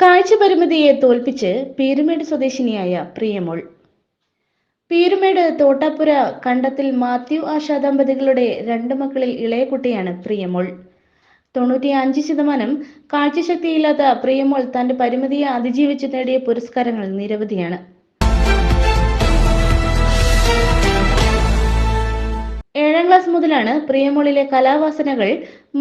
കാഴ്ച പരിമിതിയെ തോൽപ്പിച്ച് പീരുമേട് സ്വദേശിനിയായ പ്രിയമോൾ. പീരുമേട് തോട്ടാപ്പുര കണ്ടത്തിൽ മാത്യു ആശ ദമ്പതികളുടെ രണ്ട് മക്കളിൽ ഇളയ കുട്ടിയാണ് പ്രിയമോൾ. തൊണ്ണൂറ്റി അഞ്ച് ശതമാനം കാഴ്ചശക്തിയില്ലാത്ത പ്രിയമോൾ തന്റെ പരിമിതിയെ അതിജീവിച്ച് നേടിയ പുരസ്കാരങ്ങൾ നിരവധിയാണ്. ഏഴാം ക്ലാസ് മുതലാണ് പ്രിയമോളിലെ കലാവാസനകൾ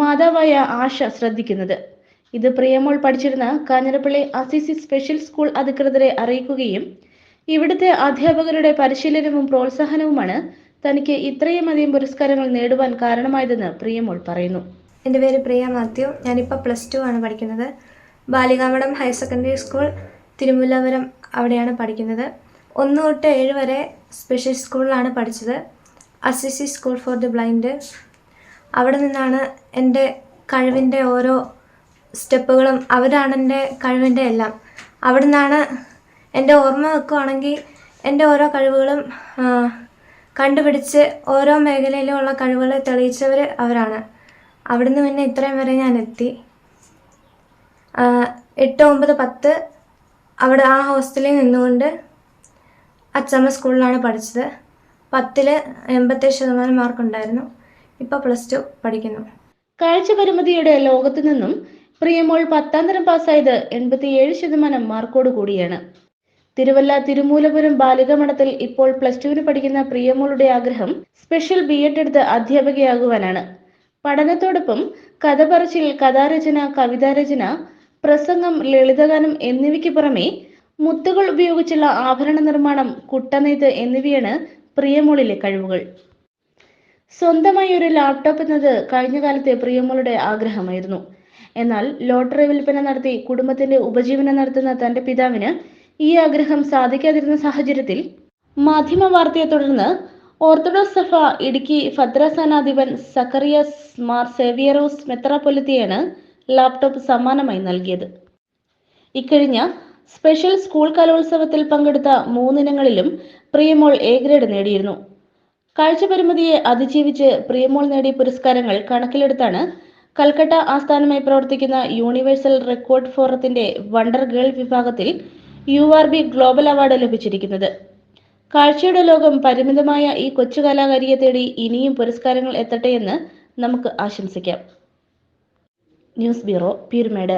മാതാവായ ആശ ശ്രദ്ധിക്കുന്നത്. ഇത് പ്രിയമോൾ പഠിച്ചിരുന്ന കാഞ്ഞിരപ്പള്ളി അസിസി സ്പെഷ്യൽ സ്കൂൾ അധികൃതരെ അറിയിക്കുകയും ഇവിടുത്തെ അധ്യാപകരുടെ പരിശീലനവും പ്രോത്സാഹനവുമാണ് തനിക്ക് ഇത്രയുമധികം പുരസ്കാരങ്ങൾ നേടുവാൻ കാരണമായതെന്ന് പ്രിയമോൾ പറയുന്നു. എന്റെ പേര് പ്രിയ മാത്യു. ഞാനിപ്പോൾ പ്ലസ് ടു ആണ് പഠിക്കുന്നത്. Balikamadam higher secondary school Thirumullapuram അവിടെയാണ് പഠിക്കുന്നത്. ഒന്ന് തൊട്ട് ഏഴ് വരെ സ്പെഷ്യൽ സ്കൂളിലാണ് പഠിച്ചത്. Assisi school for the blind. അവിടെ നിന്നാണ് എന്റെ കഴിവിന്റെ ഓരോ സ്റ്റെപ്പുകളും അവരാണ് എന്റെ കഴിവിന്റെ എല്ലാം. അവിടെ നിന്നാണ് എന്റെ ഓർമ്മ വെക്കുവാണെങ്കിൽ എന്റെ ഓരോ കഴിവുകളും കണ്ടുപിടിച്ച് ഓരോ മേഖലയിലുമുള്ള കഴിവുകളെ തെളിയിച്ചവർ അവരാണ്. അവിടുന്ന് പിന്നെ ഇത്രയും വരെ ഞാൻ എത്തി. എട്ട് ഒമ്പത് പത്ത് അവിടെ ആ ഹോസ്റ്റലിൽ നിന്നുകൊണ്ട് അച്ചമ്മ സ്കൂളിലാണ് പഠിച്ചത്. പത്തിൽ എൺപത്തേഴ് ശതമാനം മാർക്കുണ്ടായിരുന്നു. ഇപ്പോൾ പ്ലസ് ടു പഠിക്കുന്നു. കാഴ്ച പരിമിതിയുടെ ലോകത്തു നിന്നും പ്രിയമോൾ പത്താം തരം പാസ്സായത് എൺപത്തിയേഴ് ശതമാനം മാർക്കോട് കൂടിയാണ്. തിരുവല്ല തിരുമൂലപുരം ബാലിക മഠത്തിൽ ഇപ്പോൾ പ്ലസ് ടുവിന് പഠിക്കുന്ന പ്രിയമോളുടെ ആഗ്രഹം സ്പെഷ്യൽ ബി എഡ് എടുത്ത് അധ്യാപികയാകുവാനാണ്. പഠനത്തോടൊപ്പം കഥ പറച്ചിൽ കഥാരചന കവിതാരചന പ്രസംഗം ലളിതഗാനം എന്നിവയ്ക്ക് പുറമെ മുത്തുകൾ ഉപയോഗിച്ചുള്ള ആഭരണ നിർമ്മാണം കുട്ടനെയ്ത്ത് എന്നിവയാണ് പ്രിയമോളിലെ കഴിവുകൾ. സ്വന്തമായി ഒരു ലാപ്ടോപ്പ് എന്നത് കഴിഞ്ഞ കാലത്തെ പ്രിയമോളുടെ ആഗ്രഹമായിരുന്നു. എന്നാൽ ലോട്ടറി വിൽപ്പന നടത്തി കുടുംബത്തിന്റെ ഉപജീവനം നടത്തുന്ന തന്റെ പിതാവിന് ഈ ആഗ്രഹം സാധിക്കാതിരുന്ന സാഹചര്യത്തിൽ മാധ്യമ വാർത്തയെ തുടർന്ന് ഓർത്തഡോക്സ് സഭ ഇടുക്കി ഭദ്രാസനാധിപൻ സക്കറിയസ് മാർ സേവിയറോസ് മെത്രാപ്പൊലിത്തിയാണ് ലാപ്ടോപ്പ് സമ്മാനമായി നൽകിയത്. ഇക്കഴിഞ്ഞ സ്പെഷ്യൽ സ്കൂൾ കലോത്സവത്തിൽ പങ്കെടുത്ത മൂന്നിനങ്ങളിലും പ്രിയമോൾ എ ഗ്രേഡ് നേടിയിരുന്നു. കാഴ്ചപരിമിതിയെ അതിജീവിച്ച് പ്രിയമോൾ നേടിയ പുരസ്കാരങ്ങൾ കണക്കിലെടുത്താണ് കൽക്കട്ട ആസ്ഥാനമായി പ്രവർത്തിക്കുന്ന യൂണിവേഴ്സൽ റെക്കോർഡ് ഫോറത്തിന്റെ വണ്ടർ ഗേൾ വിഭാഗത്തിൽ U R B global award ലഭിച്ചിരിക്കുന്നത്. കാഴ്ചയുടെ ലോകം പരിമിതമായ ഈ കൊച്ചു കലാകാരിയെ തേടി ഇനിയും പുരസ്കാരങ്ങൾ എത്തട്ടെ എന്ന് നമുക്ക് ആശംസിക്കാം. News bureau Peermade